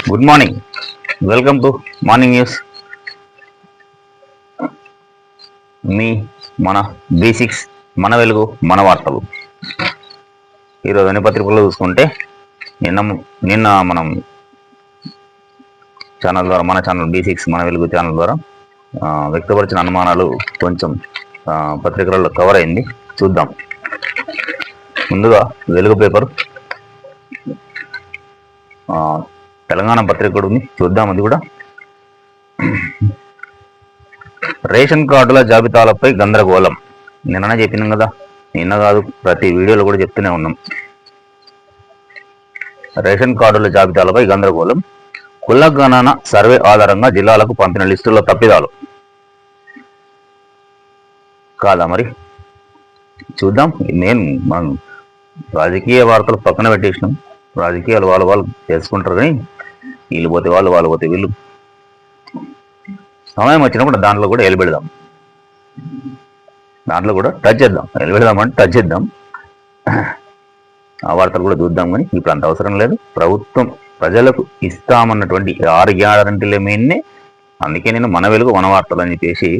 Good morning. Welcome to morning news. మీ మన basics మన వెలుగు మన వార్తలు. ఈరోజు అన్ని పత్రికల్లో చూసుకుంటే నిన్న నిన్న మనం ఛానల్ ద్వారా మన ఛానల్ బేసిక్స్ మన వెలుగు ఛానల్ ద్వారా వ్యక్తపరిచిన అనుమానాలు కొంచెం పత్రికలలో కవర్ అయింది. చూద్దాం. ముందుగా వెలుగు పేపర్ తెలంగాణ పత్రిక కూడా ఉంది. చూద్దాం అది కూడా. రేషన్ కార్డుల జాబితాలపై గందరగోళం. నిన్ననే చెప్పినాం కదా. నిన్న కాదు ప్రతి వీడియోలో కూడా చెప్తూనే ఉన్నాం. రేషన్ కార్డుల జాబితాలపై గందరగోళం. కుల గణన సర్వే ఆధారంగా జిల్లాలకు పంపిన లిస్టుల్లో తప్పిదాలు. కాదా మరి? చూద్దాం. నేను మనం రాజకీయ వార్తలు పక్కన పెట్టేసినాం. రాజకీయాలు వాళ్ళు వాళ్ళు చేసుకుంటారు కానీ వీళ్ళు పోతే వాళ్ళు వాళ్ళు పోతే వీళ్ళు. సమయం వచ్చినప్పుడు దాంట్లో కూడా ఎలిపెడదాం దాంట్లో కూడా టచ్ చేద్దాం. ఎలిపెడదాం అంటే టచ్ చేద్దాం. ఆ వార్తలు కూడా చూద్దాం కానీ ఇప్పుడు అంత అవసరం లేదు. ప్రభుత్వం ప్రజలకు ఇస్తామన్నటువంటి ఆరు గ్యారంటీల మెయిన్నే అందుకే నేను మన వెలుగు మన వార్తలు అని చెప్పేసి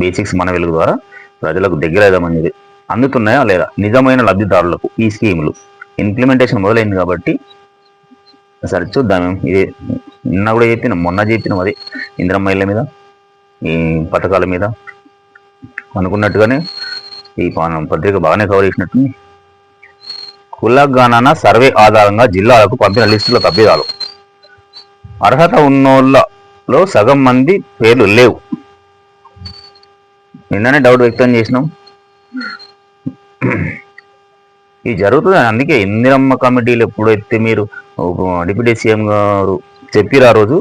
బేసిక్స్ మన వెలుగు ద్వారా ప్రజలకు దగ్గర అవుదామని అందుతున్నాయా లేదా? నిజమైన లబ్ధిదారులకు ఈ స్కీములు. ఇంప్లిమెంటేషన్ మొదలైంది కాబట్టి సరే చూద్దాం ఇది నిన్న కూడా చెప్పిన మొన్న చెప్పినాం అది ఇందిరమ్మ ఇళ్ళ మీద ఈ పథకాల మీద. అనుకున్నట్టుగానే ఈ పత్రిక బాగానే కవర్ చేసినట్టుంది. కులగణన సర్వే ఆధారంగా జిల్లాలకు పంపిన లిస్టులో తప్పిదాలు. అర్హత ఉన్నోళ్ళలో సగం మంది పేర్లు లేవు. నిన్ననే డౌట్ వ్యక్తం చేసినాం. ఇది జరుగుతుంది. అందుకే ఇందిరమ్మ కమిటీలు ఎప్పుడైతే మీరు డిప్యూటీ సీఎం గారు చెప్పారు ఆ రోజు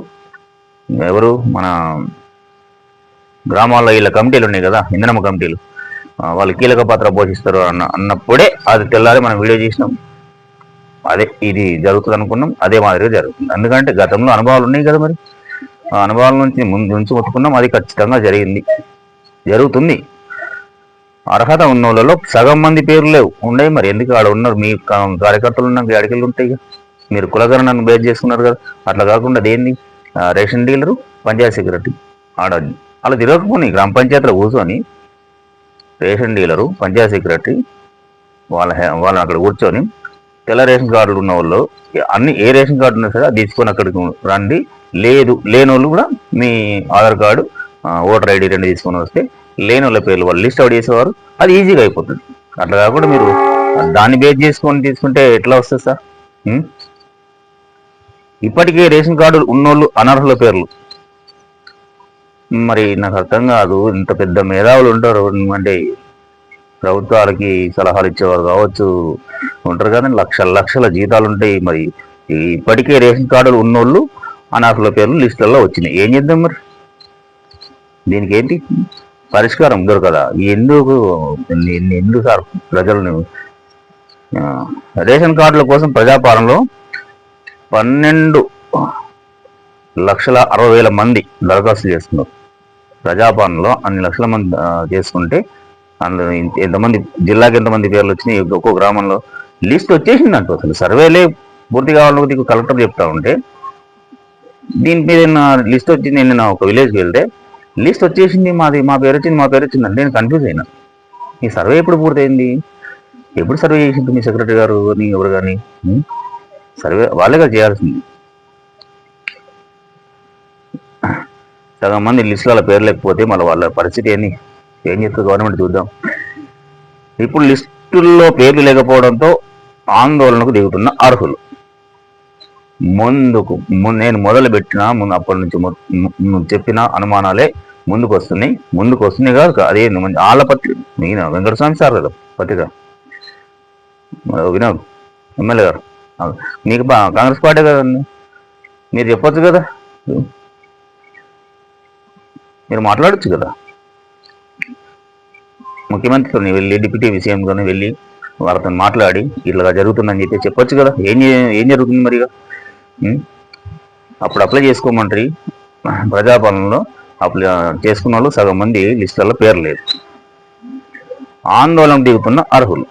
ఎవరు? మన గ్రామాల్లో వీళ్ళ కమిటీలు ఉన్నాయి కదా ఇందిరమ్మ కమిటీలు. వాళ్ళు కీలక పాత్ర పోషిస్తారు అన్న అన్నప్పుడే అది తెల్లారి మనం వీడియో చేసినాం. అదే ఇది జరుగుతుంది అనుకున్నాం అదే మాదిరిగా జరుగుతుంది. ఎందుకంటే గతంలో అనుభవాలు ఉన్నాయి కదా మరి. ఆ అనుభవాల నుంచి ముందు నుంచి మొత్తుకున్నాం అది ఖచ్చితంగా జరిగింది. జరుగుతుంది. అర్హత ఉన్న వాళ్ళలో సగం మంది పేర్లు లేవు. ఉండవు మరి. ఎందుకు ఆడ ఉన్నారు? మీ కార్యకర్తలు ఉన్న అడికెళ్ళి ఉంటాయి మీరు కులకరణను బేర్ చేసుకున్నారు కదా. అట్లా కాకుండా దేన్ని? Ration dealer panchayat secretary. ఆడ అలా తిరగకపోయి గ్రామ పంచాయతీలో కూర్చొని రేషన్ డీలరు పంచాయత్ సెక్రటరీ వాళ్ళ వాళ్ళని అక్కడ కూర్చొని తెల్ల రేషన్ కార్డులు ఉన్న వాళ్ళు అన్ని ఏ రేషన్ కార్డు ఉన్నా సరే తీసుకొని అక్కడికి రండి. లేదు లేని వాళ్ళు కూడా మీ ఆధార్ కార్డు ఓటర్ ఐడి రెండు తీసుకొని వస్తే లేని వాళ్ళ పేర్లు వాళ్ళు లిస్ట్ అవుట్ చేసేవారు. అది ఈజీగా అయిపోతుంది. అట్లా కాకుండా మీరు దాన్ని బేస్ చేసుకొని తీసుకుంటే ఎట్లా వస్తుంది సార్? ఇప్పటికే రేషన్ కార్డు ఉన్నోళ్ళు అనర్హుల పేర్లు. మరి నాకు అర్థం కాదు ఇంత పెద్ద మేధావులు ఉంటారు. అంటే ప్రభుత్వాలకి సలహాలు ఇచ్చేవారు కావచ్చు. ఉంటారు కానీ లక్షల లక్షల జీతాలు ఉంటాయి. మరి ఇప్పటికే రేషన్ కార్డులు ఉన్నోళ్ళు అనర్హుల పేర్లు లిస్టులలో వచ్చినాయి. ఏం చేద్దాం మరి? దీనికి ఏంటి? పరిష్కారం దొరకదా? ఎందుకు ఎందుకు సార్ ప్రజలను? రేషన్ కార్డుల కోసం ప్రజాపాలనలో పన్నెండు లక్షల అరవై వేల మంది దరఖాస్తు చేస్తున్నారు. ప్రజాపాలనలో అన్ని లక్షల మంది చేసుకుంటే అందులో ఇంత- ఎంతమంది జిల్లాకి ఎంతమంది పేర్లు వచ్చినాయి ఒక్కో గ్రామంలో లిస్ట్ వచ్చేసింది అంటూ అసలు సర్వేలే పూర్తి కావాలని కలెక్టర్ చెప్తా ఉంటే దీని మీద లిస్ట్ వచ్చింది నేను ఒక విలేజ్కి వెళ్తే లిస్ట్ వచ్చేసింది మాది మా పేరు వచ్చింది మా పేరు వచ్చింది అంటే నేను కన్ఫ్యూజ్ అయినా. ఈ సర్వే ఎప్పుడు పూర్తయింది? ఎప్పుడు సర్వే చేసింది మీ సెక్రటరీ గారు నీ ఎవరు కానీ సర్వే hmm? వాళ్ళే కదా చేయాల్సింది. సగం మంది లిస్టుల పేరు లేకపోతే మళ్ళీ వాళ్ళ పరిస్థితి ఏంది? ఏం చెప్తుంది గవర్నమెంట్ చూద్దాం. ఇప్పుడు లిస్టుల్లో పేర్లు లేకపోవడంతో ఆందోళనకు దిగుతున్న అర్హులు. ముందుకు ము- నేను మొదలుపెట్టిన ముందు అప్పటి నుంచి చెప్పిన అనుమానాలే ముందుకు వస్తున్నాయి ముందుకు వస్తున్నాయి కాదు అదే మంచి వాళ్ళ పత్రిక ఈయన వెంకటస్వామి సార్ కదా పత్రిక. వినోద్ ఎమ్మెల్యే గారు. మీకు కాంగ్రెస్ పార్టీ కదండి మీరు చెప్పొచ్చు కదా. మీరు మాట్లాడొచ్చు కదా. ముఖ్యమంత్రితో వెళ్ళి డిప్యూటీ విషయంతోనే వెళ్ళి వాళ్ళతో మాట్లాడి ఇట్లా జరుగుతుందని చెప్పి చెప్పొచ్చు కదా. ఏం ఏం జరుగుతుంది మరి అప్పుడు అప్లై చేసుకోమంటారు. ప్రజాపాలనలో అప్లై చేసుకున్న వాళ్ళు సగం మంది లిస్టులలో పేరు లేదు. ఆందోళన దిగుతున్న అర్హులు.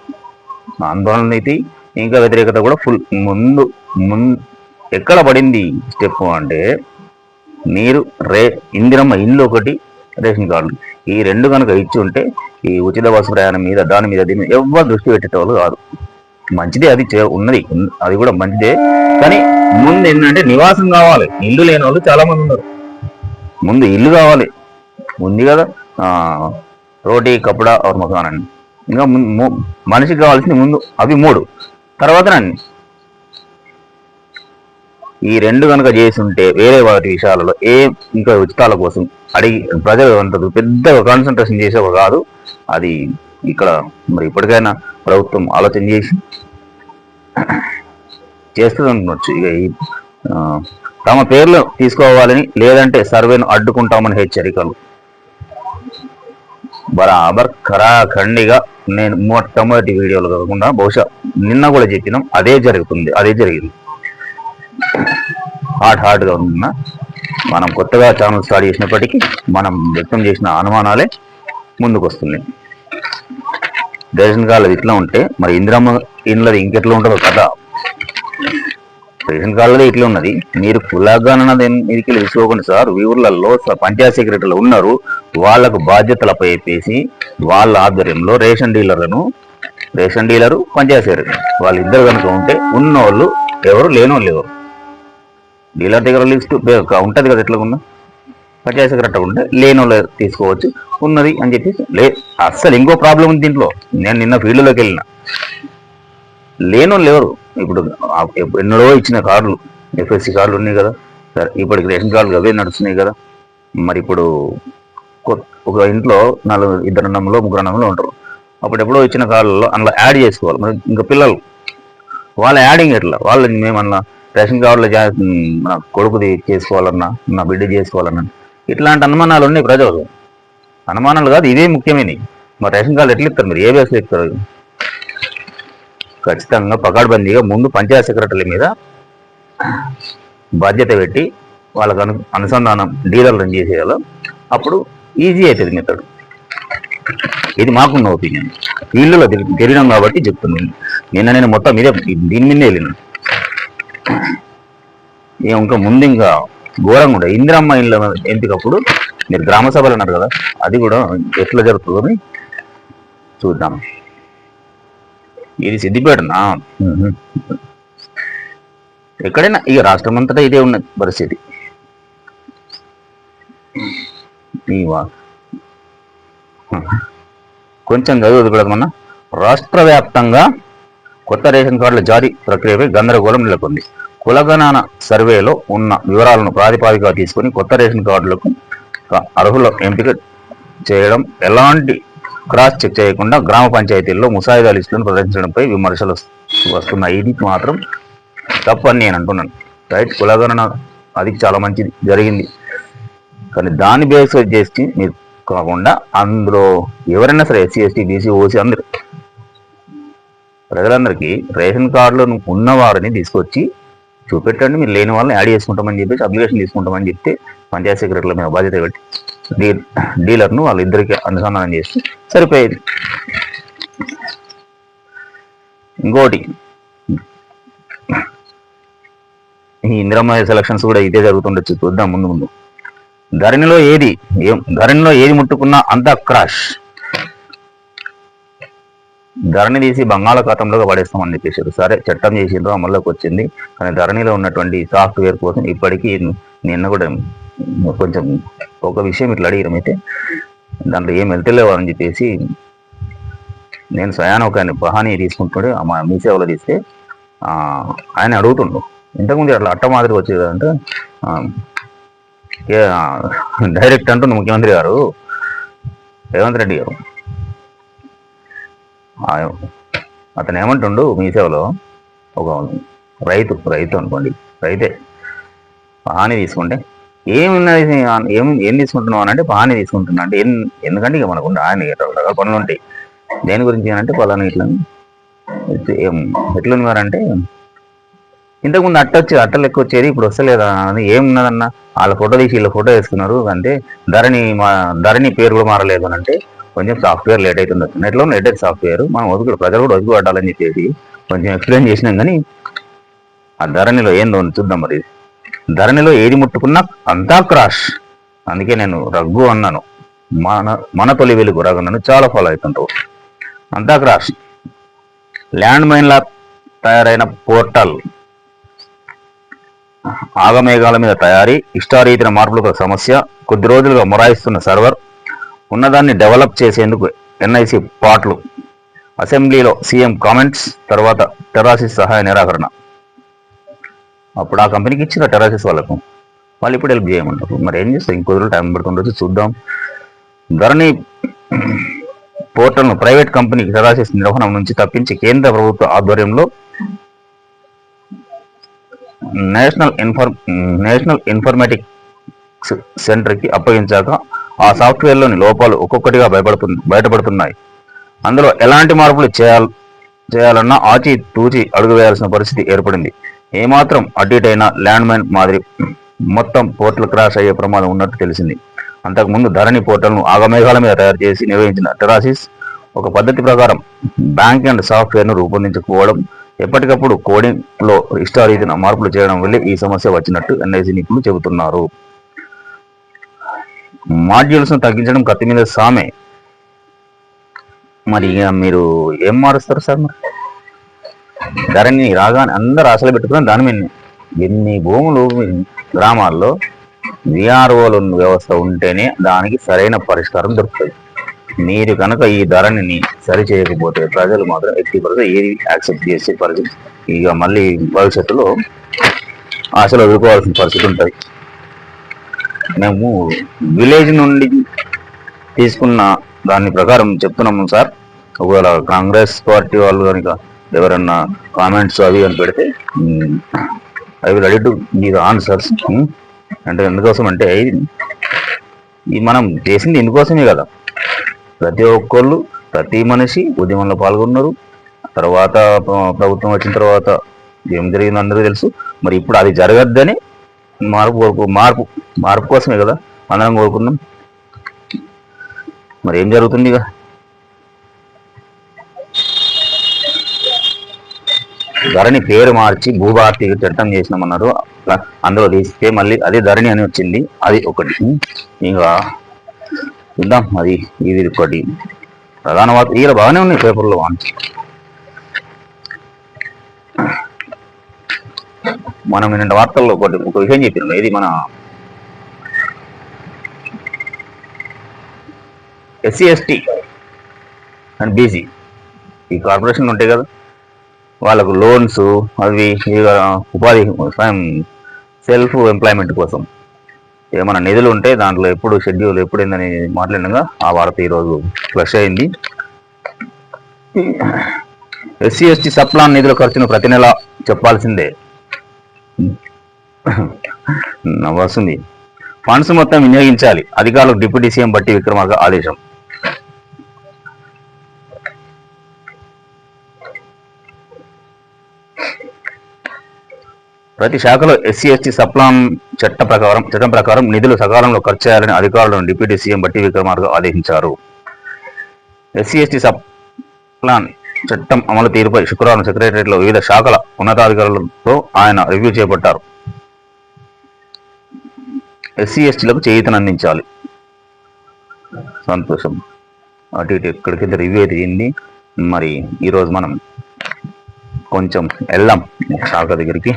ఆందోళన అయితే ఇంకా వ్యతిరేకత కూడా ఫుల్ ముందు ముం- ఎక్కడ పడింది స్టెప్ అంటే మీరు రే ఇందిరమ్మ ఇల్లు ఒకటి రేషన్ కార్డు. ఈ రెండు కనుక ఇచ్చి ఉంటే ఈ ఉచిత బస్సు ప్రయాణం మీద దాని మీద దీని ఎవరు దృష్టి పెట్టేటోళ్ళు కాదు. మంచిదే అది చే- ఉన్నది. అది కూడా మంచిదే. కానీ ముందు ఏంటంటే నివాసం కావాలి. ఇల్లు లేని వాళ్ళు చాలా మంది ఉన్నారు. ముందు ఇల్లు కావాలి. ఉంది కదా? రోటీ కపడా और మకాన్ ఇంకా మనిషికి కావాల్సింది ముందు అవి మూడు. తర్వాత అన్ని ఈ రెండు కనుక చేసి ఉంటే వేరే వాటి విషయాలలో ఏ ఇంకా ఉచితాల కోసం అడిగి ప్రజలు అంటారు పెద్దగా కాన్సన్ట్రేషన్ చేసేవి కాదు. అది ఇక్కడ మరి ఇప్పటికైనా ప్రభుత్వం ఆలోచన చేసి చేస్తుంది అనుకోవచ్చు ఇక ఈ తమ పేర్లు తీసుకోవాలని లేదంటే సర్వేను అడ్డుకుంటామని హెచ్చరికలు. బరాబర్ ఖరాఖండిగా నేను మొట్టమొదటి వీడియోలు కాకుండా బహుశా నిన్న కూడా చెప్పినాం అదే జరుగుతుంది అదే జరిగింది. హాట్ హాట్గా ఉన్న మనం కొత్తగా ఛానల్ స్టార్ట్ చేసినప్పటికీ మనం వ్యక్తం చేసిన అనుమానాలే ముందుకు వస్తుంది రేషన్ ఇట్లా ఉంటే మరి ఇందిరమ్మ ఇండ్లది ఇంకెట్లా ఉంటుందో కదా రేషన్ కార్డులో ఇట్లా ఉన్నది. మీరు కులాగానన్నది మీదకి తెలుసుకోకండి సార్. ఊర్లలో పంచాయత్ సెక్రటరీలు ఉన్నారు. వాళ్ళకు బాధ్యతలపై చెప్పేసి వాళ్ళ ఆధ్వర్యంలో రేషన్ డీలర్లను రేషన్ డీలరు పంచాయత్ సెక్రటరీ వాళ్ళిద్దరు కనుక ఉంటే ఉన్నోళ్ళు ఎవరు లేనోళ్ళు ఎవరు? డీలర్ దగ్గర లిస్ట్ ఉంటుంది కదా ఎట్లా ఉన్నా పంచాయతీ సెక్రటరీ ఉంటే లేని వాళ్ళు తీసుకోవచ్చు. ఉన్నది అని చెప్పేసి లే అస్సలు ఇంకో ప్రాబ్లం ఉంది దీంట్లో. నేను నిన్న ఫీల్డ్లోకి వెళ్ళిన. లేనోళ్ళు ఎవరు? ఇప్పుడు ఎన్నడో ఇచ్చిన కార్డులు ఎఫ్ఎస్సి కార్డులు ఉన్నాయి కదా. సరే ఇప్పటికి రేషన్ కార్డులు అవే నడుస్తున్నాయి కదా. మరి ఇప్పుడు ఒక ఇంట్లో నాలుగు ఇద్దరు అన్నంలో ముగ్గురు అన్నంలో ఉంటారు. అప్పుడెప్పుడో ఇచ్చిన కార్డులలో అందులో యాడ్ చేసుకోవాలి. మరి ఇంకా పిల్లలు వాళ్ళ యాడింగ్ ఎట్లా? వాళ్ళని మేమన్నా రేషన్ కార్డులో నా కొడుకుది చేసుకోవాలన్నా నా బిడ్డ చేసుకోవాలన్నా ఇట్లాంటి అనుమానాలు ఉన్నాయి ప్రజలు అనుమానాలు కాదు ఇవే ముఖ్యమైనవి. మరి రేషన్ కార్డు ఎట్లా ఇస్తారు మీరు? ఏ బేస్లో ఇస్తారు? ఖచ్చితంగా పకడ్బందీగా ముందు పంచాయత్ సెక్రటరీల మీద బాధ్యత పెట్టి వాళ్ళకు అను అనుసంధానం డీలర్లను చేసేయాలి అప్పుడు ఈజీ అవుతుంది మెథడ్. ఇది మాకున్న ఒపీనియన్. ఫీల్డ్లో తిరిగినాం కాబట్టి చెప్తున్నాను నిన్న నేను మొత్తం మీదే దీని మీదే వెళ్ళిన. ఇంకా ముందు ఇంకా ఘోరంగా ఉండే. ఇందిరమ్మ ఇళ్ళ ఎంపికప్పుడు మీరు గ్రామ సభలు అన్నారు కదా అది కూడా ఎట్లా జరుగుతుందని చూద్దాం. ఇది సిద్దిపేటనా. ఎక్కడైనా ఇక రాష్ట్రం అంతటా ఇదే ఉన్నది పరిస్థితి. ఈ కొంచెం చదువు పెడదామన్నా రాష్ట్ర వ్యాప్తంగా కొత్త రేషన్ కార్డుల జారీ ప్రక్రియపై గందరగోళం నెలకొంది. కులగణన సర్వేలో ఉన్న వివరాలను ప్రాతిపాదికగా తీసుకొని కొత్త రేషన్ కార్డులకు అర్హుల ఎంపిక చేయడం ఎలాంటి క్రాస్ చెక్ చేయకుండా గ్రామ పంచాయతీల్లో ముసాయిదా లిస్టులను ప్రదర్శించడంపై విమర్శలు వస్తున్నాయి. ఇది మాత్రం తప్పని నేను అంటున్నాను రైట్? కులగణన అది చాలా మంచిది. జరిగింది. కానీ దాన్ని బేస్ చేసి మీరు కాకుండా అందులో ఎవరైనా సరే ఎస్సీ ఎస్టీ బీసీ ఓసీ అందరు ప్రజలందరికీ రేషన్ కార్డులను ఉన్నవారిని తీసుకొచ్చి చూపెట్టండి. మీరు లేని వాళ్ళని యాడ్ చేసుకుంటామని చెప్పేసి అప్లికేషన్ తీసుకుంటామని చెప్తే పంచాయత్ సెక్రటరీల మీద బాధ్యత పెట్టి డీ డీలర్ను వాళ్ళిద్దరికి అనుసంధానం చేసి సరిపోయేది. ఇంకోటి ఈ ఇందిరమ్మ సెలక్షన్స్ కూడా ఇదే జరుగుతుండొచ్చు. చూద్దాం ముందు ముందు. ధరణిలో ఏది ఏం ధరణిలో ఏది ముట్టుకున్నా అంతా క్రాష్. ధరణి తీసి బంగాళాఖాతంలో పడేస్తామని చెప్పేసారు సరే చట్టం చేసిండ్రు అమల్లోకి వచ్చింది. కానీ ధరణిలో ఉన్నటువంటి సాఫ్ట్వేర్ కోసం ఇప్పటికీ నిన్న కూడా కొంచెం ఒక విషయం ఇట్లా అడిగిరం. అయితే దాంట్లో ఏం వెళ్తలేవు అని చెప్పేసి నేను స్వయాన ఒక ఆయన పహానీ తీసుకుంటుండే ఆ మా మీ సేవలో తీస్తే ఆయన అడుగుతుండు. ఇంతకుముందు అట్లా అట్ట మాదిరి వచ్చేది అంటే డైరెక్ట్ అంటుండు ముఖ్యమంత్రి గారు రేవంత్ రెడ్డి గారు. అతను ఏమంటుండు మీ సేవలో ఒక రైతు రైతు అనుకోండి రైతే హాని తీసుకుంటే ఏమున్నది ఏం ఏం తీసుకుంటున్నావు అని అంటే బాగానే తీసుకుంటున్నా. అంటే ఏం ఎందుకంటే ఇక మనకు ఆయన రకరకాల పనులు ఉంటాయి. దేని గురించి అని అంటే పలానా ఇట్లా. ఎట్లుంది అంటే ఇంతకుముందు అట్ట వచ్చి అట్ట లెక్క వచ్చేది ఇప్పుడు వస్తలేదా? అని ఏమున్నదన్న? వాళ్ళ ఫోటో తీసి వీళ్ళ ఫోటో వేసుకున్నారు. అంటే ధరణి మా ధరణి పేరు కూడా మారలేదు అని అంటే కొంచెం సాఫ్ట్వేర్ లేట్ అవుతుంది నెట్లో లేటెస్ట్ సాఫ్ట్వేర్. మనం వదుకు ప్రజలు కూడా వదుకు పడాలని చెప్పేసి కొంచెం ఎక్స్ప్లెయిన్ చేసినాం. కానీ ఆ ధరణిలో ఏందో చూద్దాం మరి. ధరణిలో ఏది ముట్టుకున్నా అంతా క్రాష్. అందుకే నేను రఘు అన్నాను. మన మన తొలి వెలుగు రఘు చాలా ఫాలో అవుతుంటావు. అంతా క్రాష్. ల్యాండ్ మైన్లా తయారైన పోర్టల్. ఆగమేఘాల మీద తయారీ ఇష్టారీతిన మార్పులకు సమస్య కొద్ది రోజులుగా మొరాయిస్తున్న సర్వర్ ఉన్నదాన్ని డెవలప్ చేసేందుకు ఎన్ఐసి పాటలు. అసెంబ్లీలో సీఎం కామెంట్స్ తర్వాత టెరాసిస్ సహాయ నిరాకరణ. అప్పుడు ఆ కంపెనీకి ఇచ్చిన టెరాసిస్ వాళ్ళకు. వాళ్ళు ఇప్పుడు హెల్ప్ చేయమంటారు. మరి ఏం చేస్తారు ఇంకో రోజులు టైం పడుతుండొచ్చు చూద్దాం. ధరణి పోర్టల్ను ప్రైవేట్ కంపెనీకి టెరాసిస్ నిర్వహణ నుంచి తప్పించి కేంద్ర ప్రభుత్వ ఆధ్వర్యంలో నేషనల్ ఇన్ఫర్ నేషనల్ ఇన్ఫర్మేటిక్స్ సెంటర్కి అప్పగించాక ఆ సాఫ్ట్వేర్లోని లోపాలు ఒక్కొక్కటిగా భయపడుతు బయటపడుతున్నాయి. అందులో ఎలాంటి మార్పులు చేయాలి చేయాలన్నా ఆచి తూచి అడుగు వేయాల్సిన పరిస్థితి ఏర్పడింది. ఏమాత్రం అటు ల్యాండ్ మైన్ మాదిరి మొత్తం పోర్టల్ క్రాష్ అయ్యే ప్రమాదం ఉన్నట్టు తెలిసింది. అంతకుముందు ధరణి పోర్టల్ను ఆగమేఘాల మీద తయారు చేసి నిర్వహించిన టెరాసిస్ ఒక పద్ధతి ప్రకారం బ్యాంక్ అండ్ సాఫ్ట్వేర్ను రూపొందించకపోవడం ఎప్పటికప్పుడు కోడింగ్లో ఇష్టారీతిన మార్పులు చేయడం వల్లే ఈ సమస్య వచ్చినట్టు ఎన్ఐసి నిపుణులు చెబుతున్నారు. మాడ్యూల్స్ను తగ్గించడం కత్తి మీద సామే. మరి మీరు ఏం మారుస్తారు సార్ మరి? ధరణి రాగానే అందరు ఆశలు పెట్టుకుని దాని మీద ఎన్ని భూములు గ్రామాల్లో విఆర్ఓలు వ్యవస్థ ఉంటేనే దానికి సరైన పరిష్కారం దొరుకుతుంది. మీరు కనుక ఈ ధరని సరి చేయకపోతే ప్రజలు మాత్రం ఎట్టి పరిస్థితి ఏది యాక్సెప్ట్ చేసే పరిస్థితి. ఇక మళ్ళీ భవిష్యత్తులో ఆశలు ఎదుర్కోవాల్సిన పరిస్థితి ఉంటుంది. మేము విలేజ్ నుండి తీసుకున్న దాని ప్రకారం చెప్తున్నాము సార్. ఒకవేళ కాంగ్రెస్ పార్టీ వాళ్ళు కనుక ఎవరన్నా కామెంట్స్ అవి అని పెడితే I will ready to give answers అంటే ఎందుకోసం అంటే ఇది మనం చేసింది ఇందుకోసమే కదా. ప్రతి ఒక్కళ్ళు ప్రతి మనిషి ఉద్యమంలో పాల్గొన్నారు. తర్వాత ప్రభుత్వం వచ్చిన తర్వాత ఏం జరిగిందో అందరికీ తెలుసు. మరి ఇప్పుడు అది జరగద్దని మార్పు కోరుకు మార్పు మార్పు కోసమే కదా అందరం కోరుకున్నాం. మరి ఏం జరుగుతుంది ఇక? ధరణి పేరు మార్చి భూభారతి చట్టం చేసినామన్నారు. అందులో తీస్తే మళ్ళీ అదే ధరణి అని వచ్చింది. అది ఒకటి. ఇంకా చూద్దాం. అది ఇది ఒకటి. ప్రధాన వార్త. ఈయన బాగానే ఉన్నాయి పేపర్లో. వాంచి మనం నిన్న వార్తల్లో ఒకటి ఒక విషయం చెప్పినాం. ఇది మన ఎస్సీ ఎస్టీ అండ్ బీసీ. ఈ కార్పొరేషన్లు ఉంటాయి కదా. వాళ్ళకు లోన్స్ అవి ఉపాధి స్వయం సెల్ఫ్ ఎంప్లాయ్మెంట్ కోసం. ఏమైనా నిధులు ఉంటే దాంట్లో ఎప్పుడు షెడ్యూల్ ఎప్పుడైందని మాట్లాడినగా ఆ వార్త ఈరోజు ఫ్లష్ అయింది. ఎస్సీ ఎస్టీ సప్లాన్ నిధుల ఖర్చును ప్రతి నెల చెప్పాల్సిందే. వస్తుంది ఫండ్స్ మొత్తం వినియోగించాలి. అధికారులకు డిప్యూటీ సీఎం బట్టి విక్రమార్క ఆదేశం. ప్రతి శాఖలో ఎస్సీ ఎస్టీ సప్లాన్ చట్ట ప్రకారం చట్టం ప్రకారం నిధులు సకాలంలో ఖర్చు చేయాలని అధికారులను డిప్యూటీ సీఎం బట్టి విక్రమార్క ఆదేశించారు. ఎస్సీ ఎస్టీ సప్లాన్ చట్టం అమలు తీరుపై శుక్రవారం సెక్రటరియట్లో వివిధ శాఖల ఉన్నతాధికారులతో ఆయన రివ్యూ చేపట్టారు. ఎస్సీ ఎస్టీలకు చేయూతనందించాలి సంతోషం. అటు ఇటు ఇక్కడికి రివ్యూ అయితే అయింది. మరి ఈరోజు మనం కొంచెం వెళ్దాం శాఖ దగ్గరికి.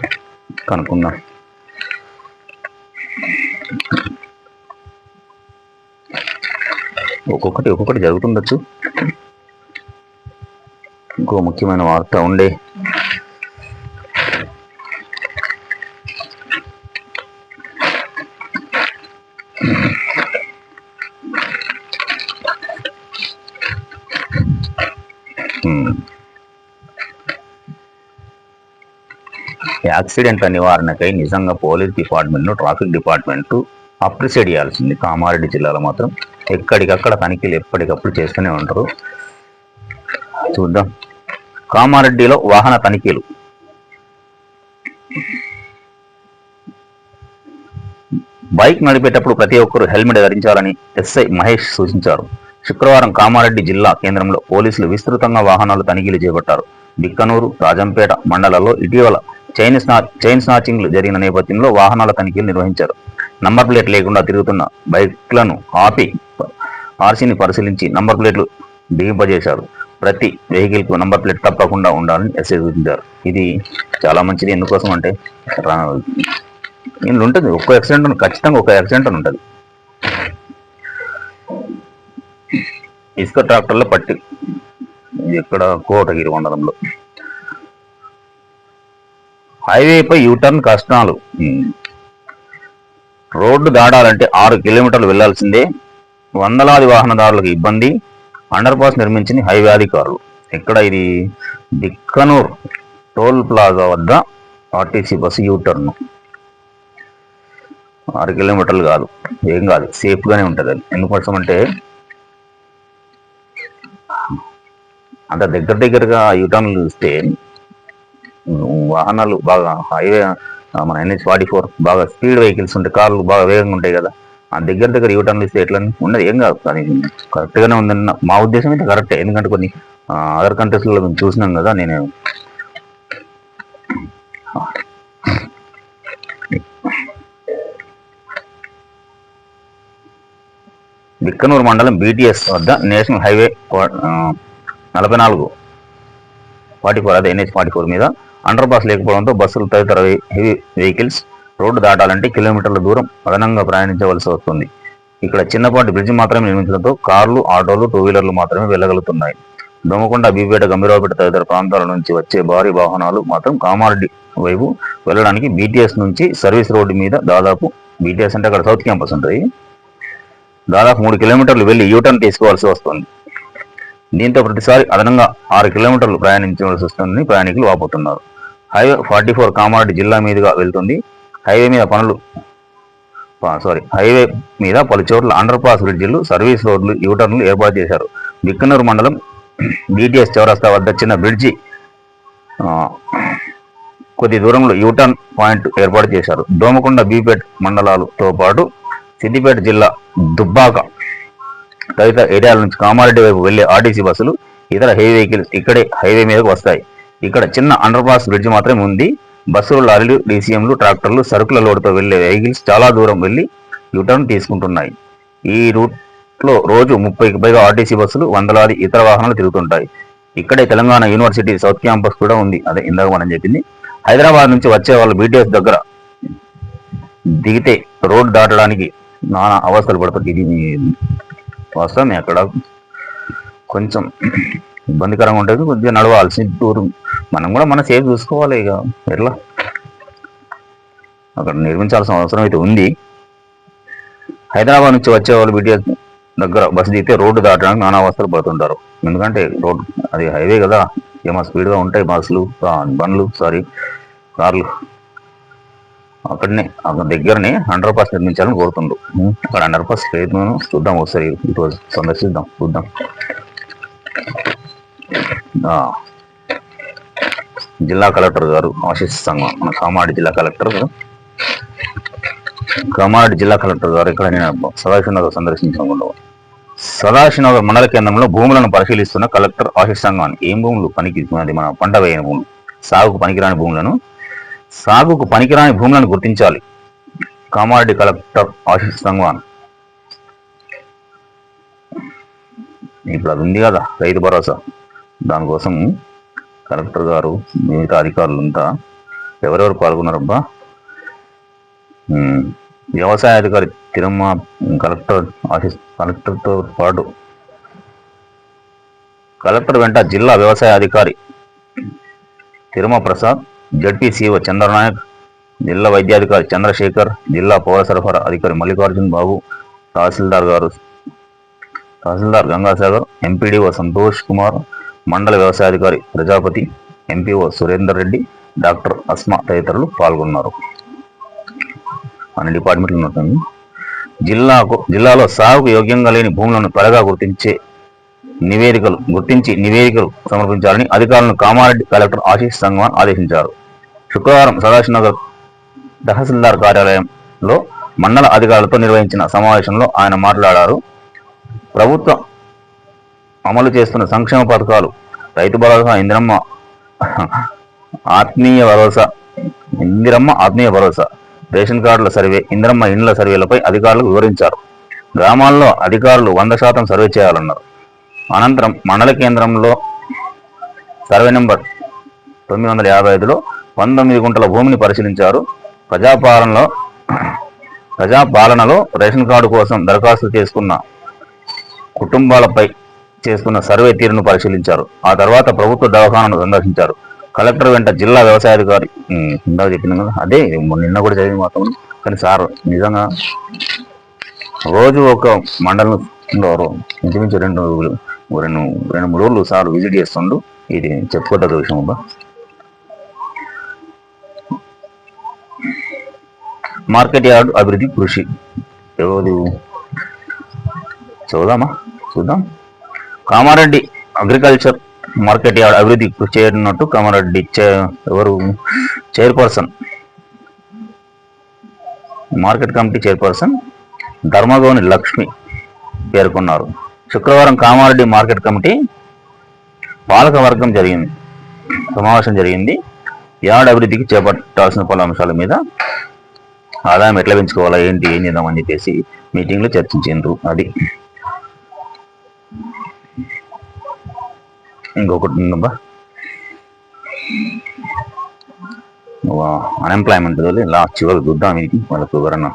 కనుక్కుందాం. ఒక్కొక్కటి ఒక్కొక్కటి జరుగుతుండొచ్చు. ఇంకో ముఖ్యమైన వార్త ఉండే. యాక్సిడెంట్ల నివారణకై నిజంగా police department traffic department appreciate చేయాల్సింది. కామారెడ్డి జిల్లాలో మాత్రం ఎక్కడికక్కడ తనిఖీలు ఎప్పటికప్పుడు చేస్తూనే ఉంటారు. చూద్దాం. కామారెడ్డిలో వాహన తనిఖీలు. బైక్ నడిపేటప్పుడు ప్రతి ఒక్కరూ హెల్మెట్ ధరించాలని ఎస్ఐ మహేష్ సూచించారు. శుక్రవారం కామారెడ్డి జిల్లా కేంద్రంలో పోలీసులు విస్తృతంగా వాహనాలు తనిఖీలు చేపట్టారు. బిక్కనూరు రాజంపేట మండలాల్లో ఇటీవల చైన్ స్నా చైన్ స్నాచింగ్లు జరిగిన నేపథ్యంలో వాహనాల తనిఖీలు నిర్వహించారు. నంబర్ ప్లేట్ లేకుండా తిరుగుతున్న బైక్లను ఆపి ఆర్సీని పరిశీలించి నంబర్ ప్లేట్లు బిగింపజేశారు. ప్రతి వెహికల్కు నంబర్ ప్లేట్ తప్పకుండా ఉండాలని ఎస్ఐ సూచించారు. ఇది చాలా మంచిది. ఎందుకోసం అంటే రా- ఇందులో ఉంటుంది. ఒక్క యాక్సిడెంట్ ఖచ్చితంగా ఒక యాక్సిడెంట్ ఉంటుంది. ఇసుక ట్రాక్టర్లో పట్టి ఇక్కడ కోటగిరి మండలంలో. హైవేపై యూటర్న్ కష్టాలు. రోడ్డు దాటాలంటే ఆరు కిలోమీటర్లు వెళ్ళాల్సిందే. వందలాది వాహనదారులకు ఇబ్బంది. అండర్ పాస్ నిర్మించింది హైవే అధికారులు. ఎక్కడ ఇది? బిక్కనూర్ టోల్ ప్లాజా వద్ద ఆర్టీసీ బస్సు యూటర్న్. ఆరు కిలోమీటర్లు కాదు. ఏం కాదు. సేఫ్ గానే ఉంటది అది. ఎందుకోసం అంటే అంత దగ్గర దగ్గరగా యూటర్న్లు చూస్తే వాహనాలు బాగా హైవే మన ఎన్హెచ్ ఫార్టీ ఫోర్ బాగా స్పీడ్ వెహికల్స్ ఉంటాయి కార్లు బాగా వేగంగా ఉంటాయి కదా. ఆ దగ్గర దగ్గర యూటర్న్లు ఇస్తే ఎట్లా ఉండదు ఏం కాదు. కానీ కరెక్ట్ ఉందన్న మా ఉద్దేశం అయితే కరెక్టే ఎందుకంటే కొన్ని అదర్ కంట్రీస్లో మేము చూసినాం కదా నేను బిక్కనూరు మండలం బీటీఎస్ వద్ద నేషనల్ హైవే నలభై నాలుగు ఫార్టీ ఫోర్ అదే ఎన్హెచ్ ఫార్టీ ఫోర్ మీద అండర్ పాస్ లేకపోవడంతో బస్సులు తదితర హెవీ వెహికల్స్ రోడ్డు దాటాలంటే కిలోమీటర్ల దూరం అదనంగా ప్రయాణించవలసి వస్తుంది. ఇక్కడ చిన్నపాటి బ్రిడ్జ్ మాత్రమే నిర్మించడంతో కార్లు ఆటోలు టూ వీలర్లు మాత్రమే వెళ్ళగలుగుతున్నాయి. దోమకొండ బీపేట గంభీరావుపేట తదితర ప్రాంతాల నుంచి వచ్చే భారీ వాహనాలు మాత్రం కామారెడ్డి వైపు వెళ్ళడానికి బీటీఎస్ నుంచి సర్వీస్ రోడ్డు మీద దాదాపు బీటీఎస్ అంటే అక్కడ సౌత్ క్యాంపస్ ఉంటుంది. దాదాపు మూడు కిలోమీటర్లు వెళ్ళి యూటర్న్ తీసుకోవాల్సి వస్తుంది. దీంతో ప్రతిసారి అదనంగా ఆరు కిలోమీటర్లు ప్రయాణించవలసి వస్తుందని ప్రయాణికులు వాపోతున్నారు. హైవే ఫార్టీ ఫోర్ కామారెడ్డి జిల్లా మీదుగా వెళ్తుంది. హైవే మీద పనులు సారీ హైవే మీద పలు చోట్ల అండర్ పాస్ బ్రిడ్జిలు సర్వీస్ రోడ్లు యూటర్న్లు ఏర్పాటు చేశారు. బిక్కనూరు మండలం బీటీఎస్ చౌరస్తా వద్ద చిన్న బ్రిడ్జి కొద్ది దూరంలో యూటర్న్ పాయింట్ ఏర్పాటు చేశారు. దోమకొండ బీపేట్ మండలాలతో పాటు సిద్దిపేట జిల్లా దుబ్బాక తదితర ఏరియాల నుంచి కామారెడ్డి వైపు వెళ్ళే ఆర్టీసీ బస్సులు ఇతర హెవీ వెహికల్స్ ఇక్కడే హైవే మీదకు వస్తాయి. ఇక్కడ చిన్న అండర్ పాస్ బ్రిడ్జ్ మాత్రమే ఉంది. బస్సులు లారీలు డీసీఎంలు ట్రాక్టర్లు సరుకుల లోడుతో వెళ్ళే వెహికల్స్ చాలా దూరం వెళ్ళి యూటర్న్ తీసుకుంటున్నాయి. ఈ రూట్లో రోజు ముప్పైకి పైగా ఆర్టీసీ బస్సులు వందలాది ఇతర వాహనాలు తిరుగుతుంటాయి. ఇక్కడే తెలంగాణ యూనివర్సిటీ సౌత్ క్యాంపస్ కూడా ఉంది. అదే ఇందాక మనం చెప్పింది. హైదరాబాద్ నుంచి వచ్చే వాళ్ళు బీటీఎస్ దగ్గర దిగితే రోడ్ దాటడానికి నానా అవస్థలు పడుతుంది ఇది వాస్తవమే అక్కడ కొంచెం ఇబ్బందికరంగా ఉంటుంది. కొద్దిగా నడవాల్సి దూరం మనం కూడా మన సేఫ్ చూసుకోవాలి ఇక. ఎట్లా? అక్కడ నిర్మించాల్సిన అవసరం అయితే ఉంది. హైదరాబాద్ నుంచి వచ్చే వాళ్ళు బిడ్డ దగ్గర బస్సు దిగితే రోడ్డు దాటడానికి నానా అవస్థలు పడుతుంటారు. ఎందుకంటే రోడ్ అది హైవే కదా. ఏమో స్పీడ్గా ఉంటాయి బస్సులు బండ్లు సారీ కార్లు. అక్కడనే అక్కడ దగ్గరనే అండర్ పాస్ నిర్మించాలని కోరుతుండ్రు ఉం, అక్కడ అండర్ పాస్ లేదు చూద్దాం ఒకసారి ఈరోజు సందర్శిద్దాం చూద్దాం. జిల్లా కలెక్టర్ గారు ఆశీస్ సంఘం మన కామారెడ్డి జిల్లా కలెక్టర్ కామారెడ్డి జిల్లా కలెక్టర్ గారు ఇక్కడ నేను సదాశివనగర్ సందర్శించకుండా సదాశివనగర్ మండల కేంద్రంలో భూములను పరిశీలిస్తున్న కలెక్టర్ ఆశీస్ సంఘాన్ని ఏం భూములు పనికి మన పంట వేయని భూములు సాగుకు పనికిరాని భూములను సాగుకు పనికిరాని భూములను గుర్తించాలి. కామారెడ్డి కలెక్టర్ ఆశీస్ సంగ్వాన్ ఇప్పుడు అది ఉంది కదా రైతు భరోసా. దానికోసం కలెక్టర్ గారు మిగతా అధికారులంతా ఎవరెవరు పాల్గొన్నారబ్బా? ఉమ్, వ్యవసాయ అధికారి తిరుమ కలెక్టర్ ఆఫీస్ కలెక్టర్తో పాటు కలెక్టర్ వెంట జిల్లా వ్యవసాయ అధికారి తిరుమ ప్రసాద్ జడ్పీసీఓ చంద్రనాయక్ జిల్లా వైద్యాధికారి చంద్రశేఖర్ జిల్లా పౌర సరఫరా అధికారి మల్లికార్జున్ బాబు తహసీల్దార్ గారు తహసీల్దార్ గంగాసాగర్ ఎంపీడీఓ సంతోష్ కుమార్ మండల వ్యవసాయాధికారి ప్రజాపతి ఎంపీఓ సురేందర్ రెడ్డి డాక్టర్ అస్మా తదితరులు పాల్గొన్నారు. అన్ని డిపార్ట్మెంట్లు ఉంటుంది జిల్లాకు జిల్లాలో సాగుకు యోగ్యంగా లేని భూములను త్వరగా గుర్తించే నివేదికలు గుర్తించి నివేదికలు సమర్పించాలని అధికారులను కామారెడ్డి కలెక్టర్ ఆశీష్ సంగ్వాన్ ఆదేశించారు. శుక్రవారం సదాశివనగర్ తహసీల్దార్ కార్యాలయంలో మండల అధికారులతో నిర్వహించిన సమావేశంలో ఆయన మాట్లాడారు. ప్రభుత్వం అమలు చేస్తున్న సంక్షేమ పథకాలు రైతు భరోసా ఇందిరమ్మ ఆత్మీయ భరోసా ఇందిరమ్మ ఆత్మీయ భరోసా రేషన్ కార్డుల సర్వే ఇందిరమ్మ ఇండ్ల సర్వేలపై అధికారులకు వివరించారు. గ్రామాల్లో అధికారులు వంద శాతం సర్వే చేయాలన్నారు. అనంతరం మండల కేంద్రంలో సర్వే నెంబర్ తొమ్మిది వందల యాభై ఐదులో పంతొమ్మిది గుంటల భూమిని పరిశీలించారు. ప్రజాపాలనలో ప్రజాపాలనలో రేషన్ కార్డు కోసం దరఖాస్తు చేసుకున్న కుటుంబాలపై చేసుకున్న సర్వే తీరును పరిశీలించారు. ఆ తర్వాత ప్రభుత్వ దవాఖానను సందర్శించారు. కలెక్టర్ వెంట జిల్లా వ్యవసాయాధికారి అధికారి ఇందాక చెప్పింది కదా అదే నిన్న కూడా చదివి మాత్రం. కానీ సార్ నిజంగా రోజు ఒక మండలంలో ఇంచుమించు రెండు రెండు రెండు మూడు రోజులు సార్ విజిట్ చేస్తుండు. ఇది చెప్పుకోదగ్గ విషయం అబ్బా మార్కెట్ యార్డ్ అభివృద్ధి కృషి. ఎవరు? చూద్దామా? చూద్దాం. కామారెడ్డి అగ్రికల్చర్ మార్కెట్ యార్డ్ అభివృద్ధి కృషి కామారెడ్డి ఎవరు? Chairperson market committee chairperson Dharmagoni Lakshmi పేర్కొన్నారు. శుక్రవారం కామారెడ్డి మార్కెట్ కమిటీ పాలక వర్గం జరిగింది. సమావేశం జరిగింది. యార్డ్ అభివృద్ధికి చేపట్టాల్సిన పలు అంశాల మీద ఆదాయం ఎట్లా పెంచుకోవాలా ఏంటి ఏం చేద్దామని చెప్పేసి మీటింగ్లో చర్చించిండ్రు అది. ఇంకొకటి ఉందబ్బా. అన్ఎంప్లాయ్మెంట్ లాస్ట్ చివరికి చూద్దాం ఇది వాళ్ళకు ఎవరన్నా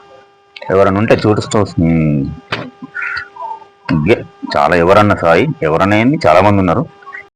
ఎవరన్నా ఉంటే చూడ చాలా ఎవరన్నా సాయి ఎవరన్నా చాలా మంది ఉన్నారు.